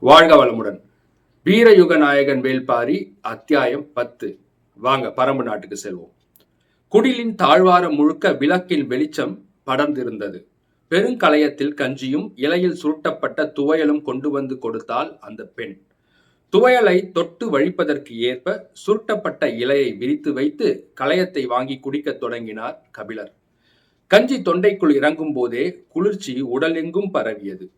வாழ்க வளமுடன். வீரயுக நாயகன் வேல்பாரி அத்தியாயம் பத்து. வாங்க பரம்பு நாட்டுக்கு செல்வோம். குடிலின் தாழ்வாரம் முழுக்க விளக்கின் வெளிச்சம் படர்ந்திருந்தது. பெருங்கலையத்தில் கஞ்சியும் இலையில் சுருட்டப்பட்ட துவையலும் கொண்டு வந்து கொடுத்தால் அந்த பெண். துவையலை தொட்டு வழிப்பதற்கு ஏற்ப சுருட்டப்பட்ட இலையை விரித்து வைத்து களையத்தை வாங்கி குடிக்கத் தொடங்கினார் கபிலர். கஞ்சி தொண்டைக்குள் இறங்கும் போதே குளிர்ச்சி உடலெங்கும் பரவியது.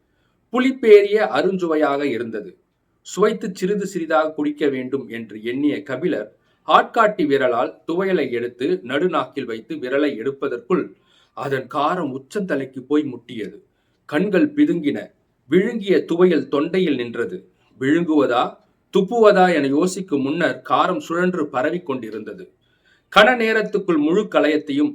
புளிப்பேறிய அருஞ்சுவையாக இருந்தது. சுவைத்து சிறிது சிறிதாக குடிக்க வேண்டும் என்று எண்ணிய கபிலர் ஆட்காட்டி விரலால் துவையலை எடுத்து நடுநாக்கில் வைத்து விரலை எடுப்பதற்குள் அதன் காரம் உச்சந்தலைக்கு போய் முட்டியது. கண்கள் பிதுங்கின. விழுங்கிய துவையல் தொண்டையில் நின்றது. விழுங்குவதா துப்புவதா என யோசிக்கும் முன்னர் காரம் சுழன்று பரவிக் கொண்டிருந்தது. கன நேரத்துக்குள் முழு கலயத்தையும்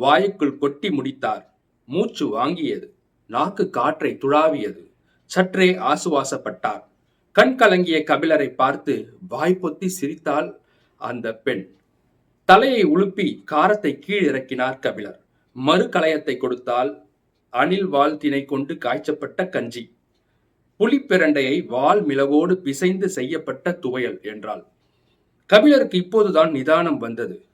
வாயுக்குள் கொட்டி முடித்தார். மூச்சு வாங்கியது. நாக்கு காற்றை துழாவியது. சற்றே ஆசுவாசப்பட்டார். கண் கலங்கிய கபிலரை பார்த்து வாய் பொத்தி சிரித்தாள் அந்த பெண். தலையை உழுப்பி காரத்தை கீழிறக்கினார் கபிலர். மறு கலையத்தை கொடுத்தால் அணில் வால் திணை கொண்டு காய்ச்சப்பட்ட கஞ்சி. புலிப்பிரண்டையை வால் மிளகோடு பிசைந்து செய்யப்பட்ட துவையல் என்றாள். கபிலருக்கு இப்போதுதான் நிதானம் வந்தது.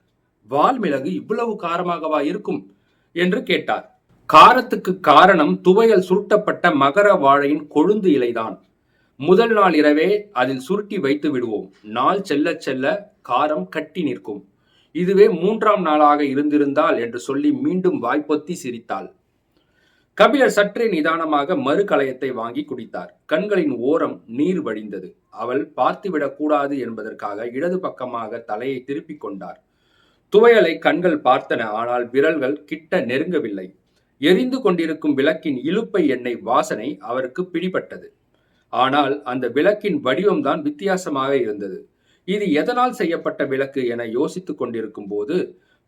வால் மிளகு இவ்வளவு காரமாகவா இருக்கும்? என்று கேட்டார். காரத்துக்கு காரணம் துவையல் சுருட்டப்பட்ட மகர வாழையின் கொழுந்து இலைதான். முதல் நாள் இரவே அதில் சுருட்டி வைத்து விடுவோம். நாள் செல்ல செல்ல காரம் கட்டி நிற்கும். இதுவே மூன்றாம் நாளாக இருந்திருந்தால் என்று சொல்லி மீண்டும் வாய்ப்பொத்தி சிரித்தாள். கபிலர் சற்றே நிதானமாக மறு கலயத்தை வாங்கி குடித்தார். கண்களின் ஓரம் நீர் வடிந்தது. அவள் பார்த்துவிடக் கூடாது என்பதற்காக இடது பக்கமாக தலையை திருப்பிக் கொண்டார். துவையலை கண்கள் பார்த்தன. ஆனால் விரல்கள் கிட்ட நெருங்கவில்லை. எரிந்து கொண்டிருக்கும் விளக்கின் இழுப்பை எண்ணெய் வாசனை அவருக்கு பிடிபட்டது. ஆனால் அந்த விளக்கின் வடிவம்தான் வித்தியாசமாக இருந்தது. இது எதனால் செய்யப்பட்ட விளக்கு என யோசித்துக் கொண்டிருக்கும் போது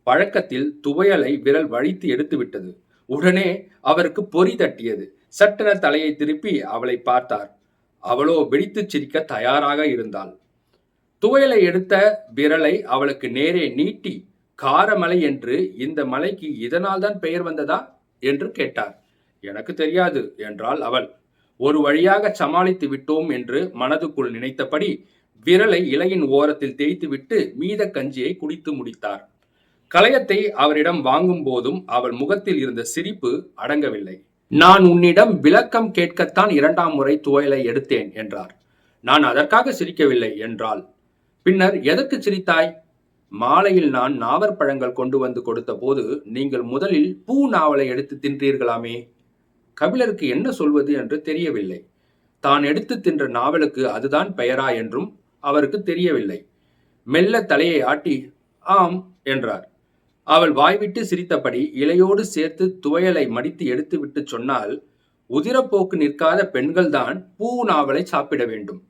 பழக்கத்தில் துவையலை விரல் வழித்து எடுத்து விட்டது உடனே அவருக்கு பொறி தட்டியது. சட்டென தலையை திருப்பி அவளை பார்த்தார். அவளோ வெடித்துச் சிரிக்க தயாராக இருந்தாள். துவையலை எடுத்த விரலை அவளுக்கு நேரே நீட்டி காரமலை என்று இந்த மலைக்கு இதனால் தான் பெயர் வந்ததா? என்று கேட்டார். எனக்கு தெரியாது என்றாள் அவள். ஒரு வழியாக சமாளித்து விட்டோம் என்று மனதுக்குள் நினைத்தபடி விரலை இலையின் ஓரத்தில் தேய்த்துவிட்டு மீத கஞ்சியை குடித்து முடித்தார். கலையத்தை அவரிடம் வாங்கும் போதும் அவள் முகத்தில் இருந்த சிரிப்பு அடங்கவில்லை. நான் உன்னிடம் விளக்கம் கேட்கத்தான் இரண்டாம் முறை துவையலை எடுத்தேன் என்றார். நான் அதற்காக சிரிக்கவில்லை என்றாள். பின்னர் எதற்கு சிரித்தாய்? மாலையில் நான் நாவற்பழங்கள் கொண்டு வந்து கொடுத்த போது நீங்கள் முதலில் பூ நாவலை எடுத்து தின்றீர்களாமே? கபிலருக்கு என்ன சொல்வது என்று தெரியவில்லை. தான் எடுத்து தின்ற நாவலுக்கு அதுதான் பெயரா என்றும் அவருக்கு தெரியவில்லை. மெல்ல தலையை ஆட்டி ஆம் என்றார். அவள் வாய்விட்டு சிரித்தபடி இலையோடு சேர்த்து துவையலை மடித்து எடுத்துவிட்டு சொன்னால் உதிரப்போக்கு நிற்காத பெண்கள்தான் பூ நாவலை சாப்பிட வேண்டும்.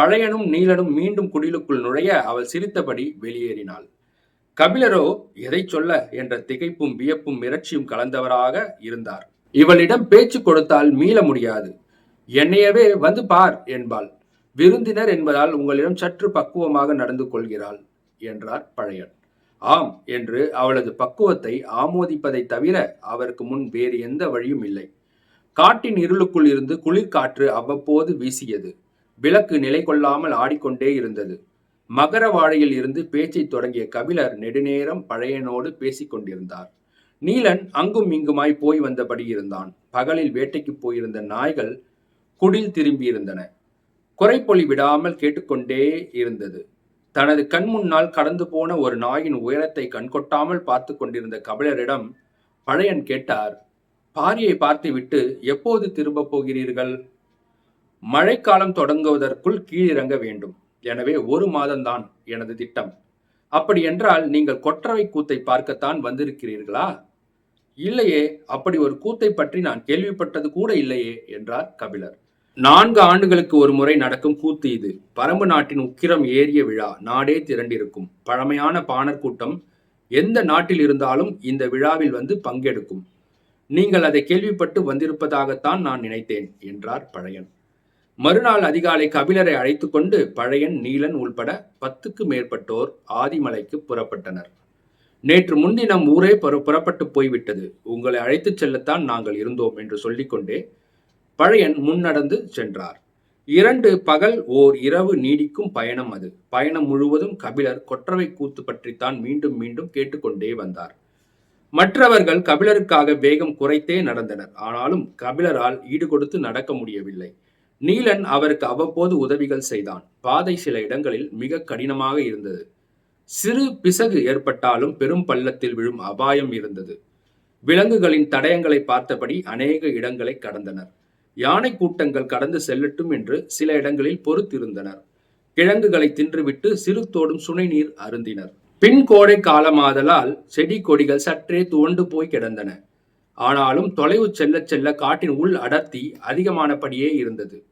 பழையனும் நீலனும் மீண்டும் குடிலுக்குள் நுழைய அவள் சிரித்தபடி வெளியேறினாள். கபிலரோ எதை சொல்ல? என்ற திகைப்பும் வியப்பும் மிரட்சியும் கலந்தவராக இருந்தார். இவளிடம் பேச்சு கொடுத்தால் மீள முடியாது. என்னையவே வந்து பார் என்பாள். விருந்தினர் என்பதால் உங்களிடம் சற்று பக்குவமாக நடந்து கொள்கிறாள் என்றார் பழையன். ஆம் என்று அவளது பக்குவத்தை ஆமோதிப்பதை தவிர அவருக்கு முன் வேறு எந்த வழியும் இல்லை. காட்டின் இருளுக்குள் இருந்து குளிர்காற்று அவ்வப்போது வீசியது. விளக்கு நிலை கொள்ளாமல் ஆடிக்கொண்டே இருந்தது. மகர வாழையில் இருந்து பேச்சை தொடங்கிய கபிலர் நெடுநேரம் பழையனோடு பேசிக் கொண்டிருந்தார். நீலன் அங்கும் இங்குமாய் போய் வந்தபடி இருந்தான். பகலில் வேட்டைக்கு போயிருந்த நாய்கள் குடில் திரும்பியிருந்தன குறைப்பொலி விடாமல் கேட்டுக்கொண்டே இருந்தது. தனது கண் முன்னால் கடந்து போன ஒரு நாயின் உயரத்தை கண்கொட்டாமல் பார்த்து கொண்டிருந்த கபிலரிடம் பழையன் கேட்டார் பாரியை பார்த்துவிட்டு எப்போது திரும்பப் போகிறீர்கள்? மழைக்காலம் தொடங்குவதற்குள் கீழிறங்க வேண்டும். எனவே ஒரு மாதம்தான் எனது திட்டம். அப்படி என்றால் நீங்கள் கொற்றவை கூத்தை பார்க்கத்தான் வந்திருக்கிறீர்களா? இல்லையே அப்படி ஒரு கூத்தை பற்றி நான் கேள்விப்பட்டது கூட இல்லையே என்றார் கபிலர். நான்கு ஆண்டுகளுக்கு ஒரு முறை நடக்கும் கூத்து இது. பரம்பு நாட்டின் உக்கிரம் ஏறிய விழா. நாடே திரண்டிருக்கும். பழமையான பாணர் கூட்டம் எந்த நாட்டில் இருந்தாலும் இந்த விழாவில் வந்து பங்கெடுக்கும். நீங்கள் அதை கேள்விப்பட்டு வந்திருப்பதாகத்தான் நான் நினைத்தேன் என்றார் பழையன். மறுநாள் அதிகாலை கபிலரை அழைத்துக்கொண்டு பழையன் நீலன் உள்பட பத்துக்கு மேற்பட்டோர் ஆதிமலைக்கு புறப்பட்டனர். நேற்று முன்தினம் ஊரே புற- புறப்பட்டு போய்விட்டது. உங்களை அழைத்துச் செல்லத்தான் நாங்கள் இருந்தோம் என்று சொல்லிக்கொண்டே பழையன் முன்னடந்து சென்றார். இரண்டு பகல் ஓர் இரவு நீடிக்கும் பயணம் அது. பயணம் முழுவதும் கபிலர் கொற்றவை கூத்து பற்றித்தான் மீண்டும் மீண்டும் கேட்டுக்கொண்டே வந்தார். மற்றவர்கள் கபிலருக்காக வேகம் குறைத்தே நடந்தனர். ஆனாலும் கபிலரால் ஈடுகொடுத்து நடக்க முடியவில்லை. நீலன் அவருக்கு அவ்வப்போது உதவிகள் செய்தான். பாதை சில இடங்களில் மிக கடினமாக இருந்தது. சிறு பிசகு ஏற்பட்டாலும் பெரும் பள்ளத்தில் விழும் அபாயம் இருந்தது. விலங்குகளின் தடயங்களை பார்த்தபடி அநேக இடங்களை கடந்தனர். யானை கூட்டங்கள் கடந்து செல்லட்டும் என்று சில இடங்களில் பொறுத்திருந்தனர். கிழங்குகளை தின்றுவிட்டு சிறுத்தோடும் சுனைநீர் அருந்தினர். பின் கோடை காலமாதலால் செடி கொடிகள் சற்றே துவண்டு போய் கிடந்தன. ஆனாலும் தொலைவு செல்ல செல்ல காட்டின் உள் அடர்த்தி அதிகமானபடியே இருந்தது.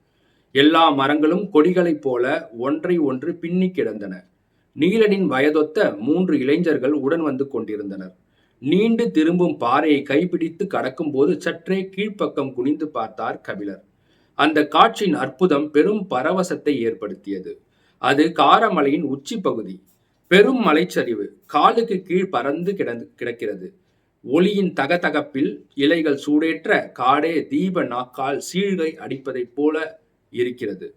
எல்லா மரங்களும் கொடிகளைப் போல ஒன்றை ஒன்று பின்னி கிடந்தன. நீலனின் வயதொத்த மூன்று இளைஞர்கள் உடன் வந்து கொண்டிருந்தனர். நீண்டு திரும்பும் பாறையை கைப்பிடித்து கடக்கும்போது சற்றே கீழ்ப்பக்கம் குனிந்து பார்த்தார் கபிலர். அந்த காட்சியின் அற்புதம் பெரும் பரவசத்தை ஏற்படுத்தியது. அது காரமலையின் உச்சி பகுதி. பெரும் மலைச்சரிவு காலுக்கு கீழ் பறந்து கிடந்து கிடக்கிறது. ஒளியின் தகதகப்பில் இலைகள் சூடேற்ற காடே தீப நாக்கால் சீழ்கை அடிப்பதைப் போல இருக்கிறது.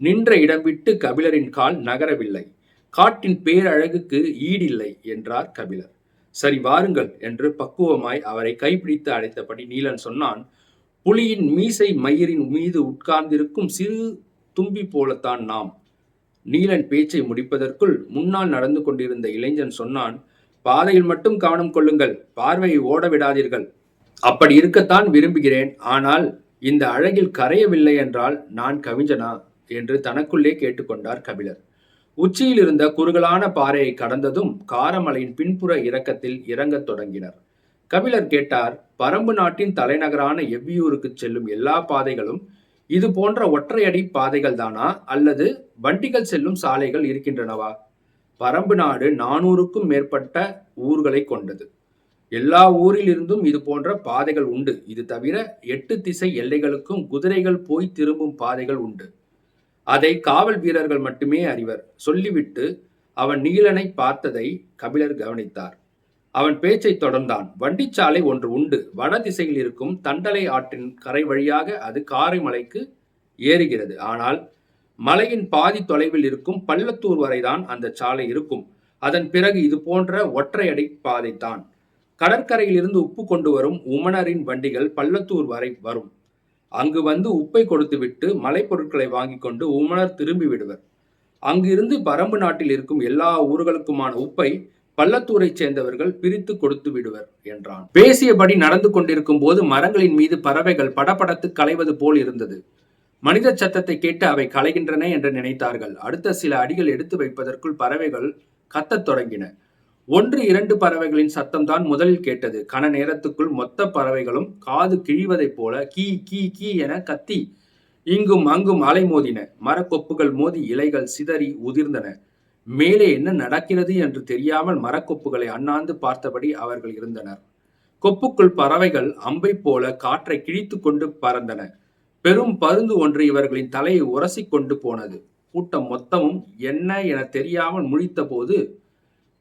நின்ற இடம் விட்டு கபிலரின் கால் நகரவில்லை. காட்டின் பேரழகுக்கு ஈடில்லை என்றார் கபிலர். சரி வாருங்கள் என்று பக்குவமாய் அவரை கைப்பிடித்து அழைத்தபடி நீலன் சொன்னான் புலியின் மீசை மயிரின் மீது உட்கார்ந்திருக்கும் சிறு தும்பி போலத்தான் நாம். நீலன் பேச்சை முடிப்பதற்குள் முன்னால் நடந்து கொண்டிருந்த இளைஞன் சொன்னான் பாதையில் மட்டும் கவனம் கொள்ளுங்கள் பார்வையை ஓட விடாதீர்கள். அப்படி இருக்கத்தான் விரும்புகிறேன் ஆனால் இந்த அழகில் கரையவில்லை என்றால் நான் கவிஞனா? என்று தனக்குள்ளே கேட்டுக்கொண்டார் கபிலர். உச்சியில் இருந்த குறுகலான பாறையை கடந்ததும் காரமலையின் பின்புற இறக்கத்தில் இறங்கத் தொடங்கினர். கபிலர் கேட்டார் பரம்பு நாட்டின் தலைநகரான எவ்வியூருக்கு செல்லும் எல்லா பாதைகளும் இது போன்ற ஒற்றையடி பாதைகள் தானா? அல்லது வண்டிகள் செல்லும் சாலைகள் இருக்கின்றனவா? பரம்பு நாடு நானூறுக்கும் மேற்பட்ட ஊர்களை கொண்டது. எல்லா ஊரிலிருந்தும் இது போன்ற பாதைகள் உண்டு. இது தவிர எட்டு திசை எல்லைகளுக்கும் குதிரைகள் போய் திரும்பும் பாதைகள் உண்டு. அதை காவல் வீரர்கள் மட்டுமே அறிவர். சொல்லிவிட்டு அவன் நீலனை பார்த்ததை கபிலர் கவனித்தார். அவன் பேச்சை தொடர்ந்தான். வண்டிச்சாலை ஒன்று உண்டு. வட திசையில் இருக்கும் தண்டலை ஆற்றின் கரை வழியாக அது காரைமலைக்கு ஏறுகிறது. ஆனால் மலையின் பாதி தொலைவில் இருக்கும் பள்ளத்தூர் வரைதான் அந்த சாலை இருக்கும். அதன் பிறகு இது போன்ற ஒற்றையடி பாதைத்தான் கடற்கரையிலிருந்து உப்பு கொண்டு வரும் உமனரின் வண்டிகள் பள்ளத்தூர் வரை வரும். அங்கு வந்து உப்பை கொடுத்துவிட்டு மலைப்பொருட்களை வாங்கி கொண்டு உமனர் திரும்பி விடுவர். அங்கிருந்து பரம்பு நாட்டில் இருக்கும் எல்லா ஊர்களுக்குமான உப்பை பள்ளத்தூரைச் சேர்ந்தவர்கள் பிரித்து கொடுத்து விடுவர் என்றான். பேசியபடி நடந்து கொண்டிருக்கும் போது மரங்களின் மீது பறவைகள் படபடத்து களைவது போல் இருந்தது. மனித சத்தத்தை கேட்டு அவை களைகின்றன என்று நினைத்தார்கள். அடுத்த சில அடிகள் எடுத்து வைப்பதற்குள் பறவைகள் கத்தத் தொடங்கின. ஒன்று இரண்டு பறவைகளின் சத்தம்தான் முதலில் கேட்டது. கன நேரத்துக்குள் மொத்த பறவைகளும் காது கிழிவதைப் போல கீ கீ கீ என கத்தி இங்கும் அங்கும் அலை மோதின. மரக்கொப்புகள் மோதி இலைகள் சிதறி உதிர்ந்தன. மேலே என்ன நடக்கிறது என்று தெரியாமல் மரக்கொப்புகளை அண்ணாந்து பார்த்தபடி அவர்கள் இருந்தனர். கொப்புக்குள் பறவைகள் அம்பை போல காற்றை கிழித்து கொண்டு பறந்தன. பெரும் பருந்து ஒன்று இவர்களின் தலையை உரசி கொண்டு போனது. கூட்டம் மொத்தமும் என்ன என தெரியாமல் முழித்த போது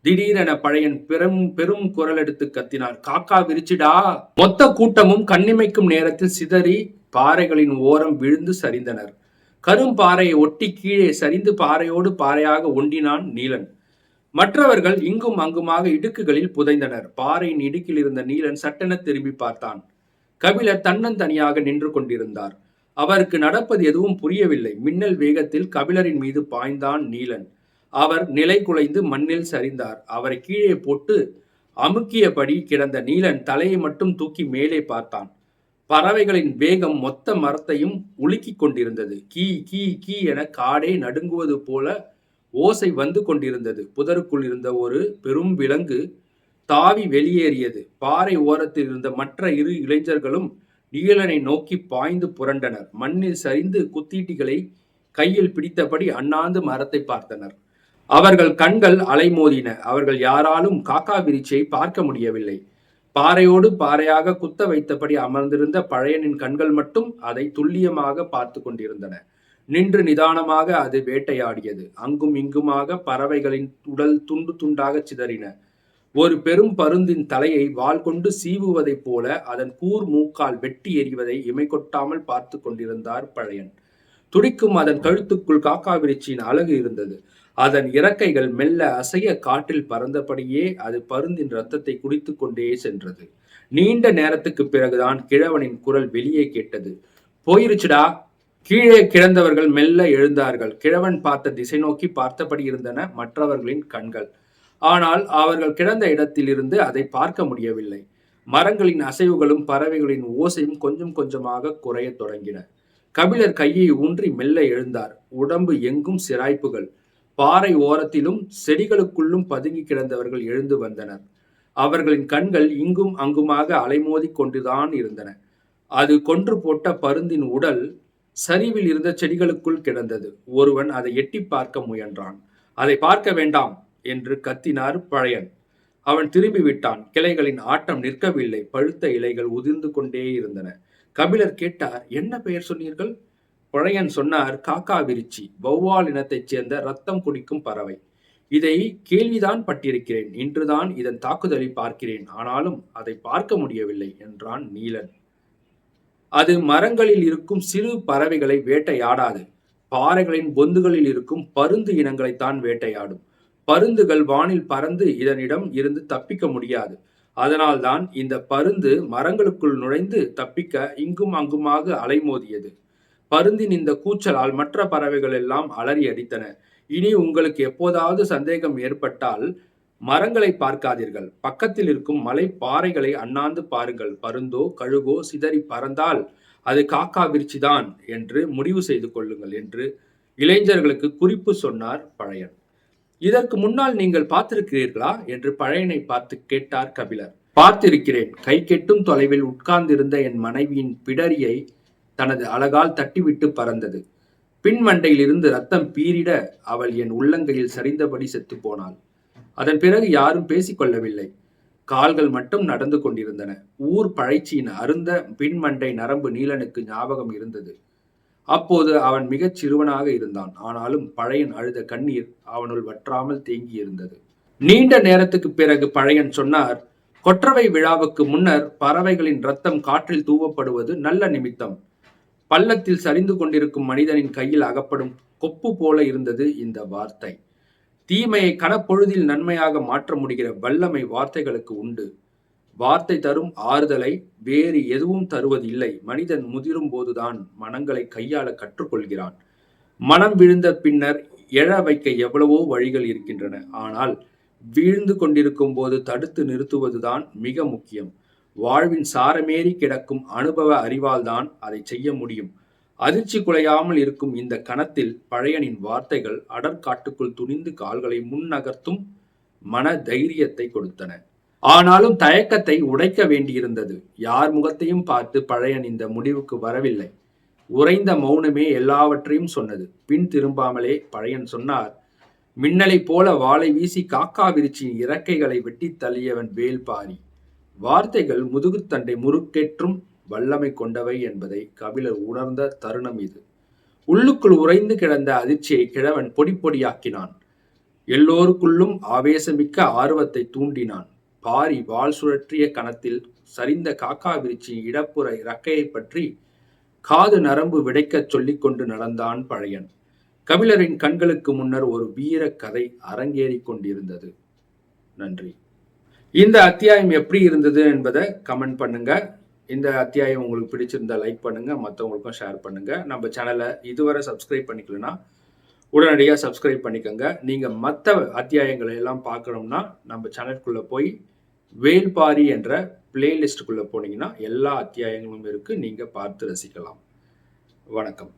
திடீரென பழையன் பெரும் பெரும் குரல் எடுத்து கத்தினார். காக்கா விரிச்சிடா. மொத்த கூட்டமும் கண்ணிமைக்கும் நேரத்தில் சிதறி பாறைகளின் ஓரம் விழுந்து சரிந்தனர். கரும்பாறையை ஒட்டி கீழே சரிந்து பாறையோடு பாறையாக ஒண்டினான் நீலன். மற்றவர்கள் இங்கும் அங்குமாக இடுக்குகளில் புதைந்தனர். பாறையின் இடுக்கில் இருந்த நீலன் சட்டென திரும்பி பார்த்தான். கபிலர் தன்னந்தனியாக நின்று கொண்டிருந்தார். அவருக்கு நடப்பது எதுவும் புரியவில்லை. மின்னல் வேகத்தில் கபிலரின் மீது பாய்ந்தான் நீலன். அவர் நிலை குலைந்து மண்ணில் சரிந்தார். அவரை கீழே போட்டு அமுக்கியபடி கிடந்த நீலன் தலையை மட்டும் தூக்கி மேலே பார்த்தான். பறவைகளின் வேகம் மொத்த மரத்தையும் உலுக்கிக் கொண்டிருந்தது. கீ கீ கீ என காடே நடுங்குவது போல ஓசை வந்து கொண்டிருந்தது. புதருக்குள் இருந்த ஒரு பெரும் விலங்கு தாவி வெளியேறியது. பாறை ஓரத்தில் இருந்த மற்ற இரு இளைஞர்களும் நீலனை நோக்கி பாய்ந்து புரண்டனர். மண்ணில் சரிந்து குத்தீட்டிகளை கையில் பிடித்தபடி அண்ணாந்து மரத்தை பார்த்தனர். அவர்கள் கண்கள் அலைமோதின. அவர்கள் யாராலும் காக்கா விரிச்சியை பார்க்க முடியவில்லை. பாறையோடு பாறையாக குத்த வைத்தபடி அமர்ந்திருந்த பழையனின் கண்கள் மட்டும் அதை துல்லியமாக பார்த்து கொண்டிருந்தன. நின்று நிதானமாக அது வேட்டையாடியது. அங்கும் இங்குமாக பறவைகளின் உடல் துண்டு துண்டாக சிதறின. ஒரு பெரும் பருந்தின் தலையை வாள் கொண்டு சீவுவதைப் போல அதன் கூர் மூக்கால் வெட்டி எறிவதை இமை கொட்டாமல் பார்த்து கொண்டிருந்தார் பழையன். துடிக்கும் அதன் கழுத்துக்குள் காக்காவிரிச்சியின் அழகு இருந்தது. அதன் இறக்கைகள் மெல்ல அசைய காற்றில் பறந்தபடியே அது பருந்தின் ரத்தத்தை குடித்து கொண்டே சென்றது. நீண்ட நேரத்துக்கு பிறகுதான் கிழவனின் குரல் வெளியே கேட்டது. போயிருச்சுடா. கீழே கிடந்தவர்கள் மெல்ல எழுந்தார்கள். கிழவன் பார்த்த திசை நோக்கி பார்த்தபடி இருந்தன மற்றவர்களின் கண்கள். ஆனால் அவர்கள் கிடந்த இடத்திலிருந்து அதை பார்க்க முடியவில்லை. மரங்களின் அசைவுகளும் பறவைகளின் ஓசையும் கொஞ்சம் கொஞ்சமாக குறையத் தொடங்கின. கபிலர் கையை ஊன்றி மெல்ல எழுந்தார். உடம்பு எங்கும் சிராய்ப்புகள். பாறை ஓரத்திலும் செடிகளுக்குள்ளும் பதுங்கி கிடந்தவர்கள் எழுந்து வந்தனர். அவர்களின் கண்கள் இங்கும் அங்குமாக அலைமோதி கொண்டுதான் இருந்தன. அது கொன்று போட்ட பருந்தின் உடல் சரிவில் இருந்த செடிகளுக்குள் கிடந்தது. ஒருவன் அதை எட்டி பார்க்க முயன்றான். அதை பார்க்க வேண்டாம் என்று கத்தினார் பழையன். அவன் திரும்பி விட்டான். கிளைகளின் ஆட்டம் நிற்கவில்லை. பழுத்த இலைகள் உதிர்ந்து கொண்டே இருந்தன. கபிலர் கேட்டார் என்ன பெயர் சொன்னீர்கள்? புழையன் சொன்னார் காக்கா விரிச்சி வௌவால் இனத்தைச் சேர்ந்த ரத்தம் குடிக்கும் பறவை. இதை கேள்விதான் பட்டிருக்கிறேன். இன்றுதான் இதன் தாக்குதலை பார்க்கிறேன். ஆனாலும் அதை பார்க்க முடியவில்லை என்றான் நீலன். அது மரங்களில் இருக்கும் சிறு பறவைகளை வேட்டையாடாது. பாறைகளின் பொந்துகளில் இருக்கும் பருந்து இனங்களைத்தான் வேட்டையாடும். பருந்துகள் வானில் பறந்து இதனிடம் இருந்து தப்பிக்க முடியாது. அதனால்தான் இந்த பருந்து மரங்களுக்குள் நுழைந்து தப்பிக்க இங்கும் அங்குமாக அலைமோதியது. பருந்தின் இந்த கூச்சலால் மற்ற பறவைகள் எல்லாம் அலறி அடித்தன. இனி உங்களுக்கு எப்போதாவது சந்தேகம் ஏற்பட்டால் மரங்களை பார்க்காதீர்கள். பக்கத்தில் இருக்கும் மலை பாறைகளை அண்ணாந்து பாருங்கள். பருந்தோ கழுகோ சிதறி பறந்தால் அது காக்கா விருச்சிதான் என்று முடிவு செய்து கொள்ளுங்கள் என்று இளைஞர்களுக்கு குறிப்பு சொன்னார் பழையன். இதற்கு முன்னால் நீங்கள் பார்த்திருக்கிறீர்களா என்று பழையனை பார்த்து கேட்டார் கபிலர். பார்த்திருக்கிறேன். கை கெட்டும் தொலைவில் உட்கார்ந்திருந்த என் மனைவியின் பிடரியை தனது அழகால் தட்டிவிட்டு பறந்தது. பின்மண்டையிலிருந்து ரத்தம் பீரிட அவள் என் உள்ளங்கையில் சரிந்தபடி செத்து போனாள். அதன் பிறகு யாரும் பேசிக்கொள்ளவில்லை. கால்கள் மட்டும் நடந்து கொண்டிருந்தன. ஊர் பழைச்சியின் அருந்த பின்மண்டை நரம்பு நீலனுக்கு ஞாபகம் இருந்தது. அப்போது அவன் மிகச் சிறுவனாக இருந்தான். ஆனாலும் பழையன் அழுத கண்ணீர் அவனுள் வற்றாமல் தேங்கி இருந்தது நீண்ட நேரத்துக்கு பிறகு பழையன் சொன்னார் கொற்றவை விழாவுக்கு முன்னர் பறவைகளின் ரத்தம் காற்றில் தூவப்படுவது நல்ல நிமித்தம். பள்ளத்தில் சரிந்து கொண்டிருக்கும் மனிதனின் கையில் அகப்படும் கொப்பு போல இருந்தது இந்த வார்த்தை. தீமையை கனப்பொழுதில் நன்மையாக மாற்ற முடிகிற வல்லமை வார்த்தைகளுக்கு உண்டு. வார்த்தை தரும் ஆறுதலை வேறு எதுவும் தருவதில்லை. மனிதன் முதிரும் போதுதான் மனங்களை கையாள கற்றுக்கொள்கிறான். மனம் விழுந்த பின்னர் எழ வைக்க எவ்வளவோ வழிகள் இருக்கின்றன. ஆனால் வீழ்ந்து கொண்டிருக்கும் போது தடுத்து நிறுத்துவதுதான் மிக முக்கியம். வாழ்வின் சாரமேறி கிடக்கும் அனுபவ அறிவால்தான் அதை செய்ய முடியும். அதிர்ச்சி குலையாமல் இருக்கும் இந்த கணத்தில் பழையனின் வார்த்தைகள் அடற்காட்டுக்குள் துணிந்து கால்களை முன்னகர்த்தும் மன தைரியத்தை கொடுத்தன. ஆனாலும் தயக்கத்தை உடைக்க வேண்டியிருந்தது. யார் முகத்தையும் பார்த்து பழையன் இந்த முடிவுக்கு வரவில்லை. உறைந்த மௌனமே எல்லாவற்றையும் சொன்னது. பின் திரும்பாமலே பழையன் சொன்னார் மின்னலை போல வாளை வீசி காக்கா விரிச்சியின் இறக்கைகளை வெட்டி தள்ளியவன் வேல்பாரி வார்த்தைகள் முதுகுத்தண்டை முறுக்கேற்றும் வல்லமை கொண்டவை என்பதை கபிலர் உணர்ந்த தருணம் இது. உள்ளுக்குள் உறைந்து கிடந்த அதிர்ச்சியை கிழவன் பொடி பொடியாக்கினான். எல்லோருக்குள்ளும் ஆவேசமிக்க ஆர்வத்தை தூண்டினான். பாரி வால் சுழற்றிய கணத்தில் சரிந்த காக்கா விரிச்சியின் இடப்புற இறக்கையை பற்றி காது நரம்பு விடைக்கச் சொல்லிக் கொண்டு நடந்தான் பழையன். கபிலரின் கண்களுக்கு முன்னர் ஒரு வீர கதை அரங்கேறிக் கொண்டிருந்தது. நன்றி. இந்த அத்தியாயம் எப்படி இருந்தது என்பதை கமெண்ட் பண்ணுங்க. இந்த அத்தியாயம் உங்களுக்கு பிடிச்சிருந்தா லைக் பண்ணுங்க மற்றவங்களுக்கும் ஷேர் பண்ணுங்க. நம்ம சேனலை இதுவரை சப்ஸ்கிரைப் பண்ணிக்கலன்னா உடனடியாக சப்ஸ்கிரைப் பண்ணிக்கோங்க. நீங்கள் மற்ற அத்தியாயங்களை எல்லாம் பார்க்கணும்னா நம்ம சேனலுக்குள்ளே போய் வேல்பாரி என்ற பிளேலிஸ்டுக்குள்ளே போனீங்கன்னா எல்லா அத்தியாயங்களும் இருக்குது நீங்கள் பார்த்து ரசிக்கலாம். வணக்கம்.